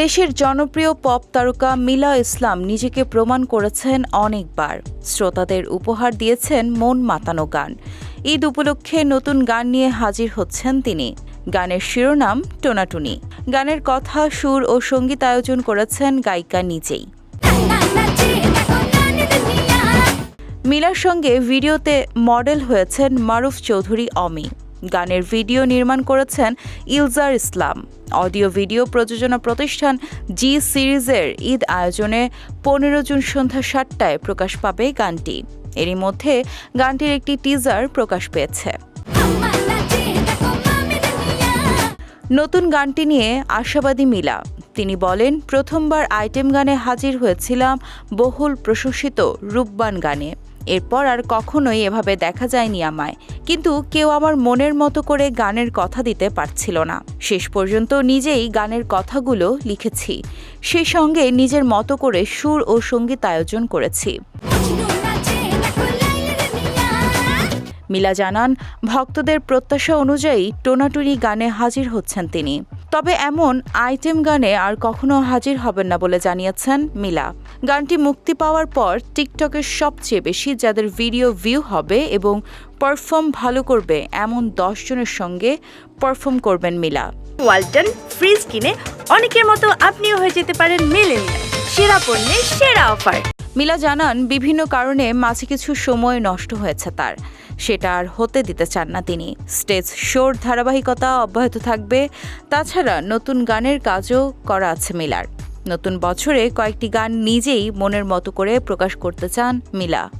দেশের জনপ্রিয় পপ তারকা মিলা ইসলাম নিজেকে প্রমাণ করেছেন অনেকবার। শ্রোতাদের উপহার দিয়েছেন মন মাতানো গান। ঈদ উপলক্ষে নতুন গান নিয়ে হাজির হচ্ছেন তিনি। গানের শিরোনাম, টোনাটুনি। গানের কথা, সুর ও সংগীত আয়োজন করেছেন গায়িকা নিজেই। মিলার সঙ্গে ভিডিওতে মডেল হয়েছেন মারুফ চৌধুরী অমি। গানের ভিডিও নির্মাণ করেছেন ইলজার ইসলাম। অডিও ভিডিও প্রযোজনা প্রতিষ্ঠান জি সিরিজের ঈদ আয়োজনে পনেরো জুন সন্ধ্যা সাতটায় প্রকাশ পাবে গানটি। এরই মধ্যে গানটির একটি টিজার প্রকাশ পেয়েছে। নতুন গানটি নিয়ে আশাবাদী মিলা। তিনি বলেন, প্রথমবার আইটেম গানে হাজির হয়েছিলাম বহুল প্রশংসিত রূপবান গানে। এরপর আর কখনোই এভাবে দেখা যায়নি আমায়। কিন্তু কেউ আমার মনের মতো করে গানের কথা দিতে পারছিল না। শেষ পর্যন্ত নিজেই গানের কথাগুলো লিখেছি। সেই সঙ্গে নিজের মতো করে সুর ও সংগীত আয়োজন করেছি। মিলা জানান, ভক্তদের প্রত্যাশা অনুযায়ী টোনাটুনি গানে হাজির হচ্ছেন তিনি। তবে এমন আইটেম গানে আর কখনো হাজির হবেন না বলে জানিয়েছেন মিলা। গানটি মুক্তি পাওয়ার পর টিকটকের সবচেয়ে বেশি যাদের ভিডিও ভিউ হবে এবং পারফর্ম ভালো করবে এমন দশ জনের সঙ্গে পারফর্ম করবেন মিলা। ওয়ালটন ফ্রিজ কিনে অনেকের মতো আপনিও হয়ে যেতে পারেন মেলেনিয়া সেরা পণ্যের সেরা অফার। মিলা জানান, বিভিন্ন কারণে মাঝে কিছু সময় নষ্ট হয়েছে তার। সেটা আর হতে দিতে চান না তিনি। স্টেজ শোর ধারাবাহিকতা অব্যাহত থাকবে। তাছাড়া নতুন গানের কাজও করা আছে মিলার। নতুন বছরে কয়েকটি গান নিজেই মনের মতো করে প্রকাশ করতে চান মিলা।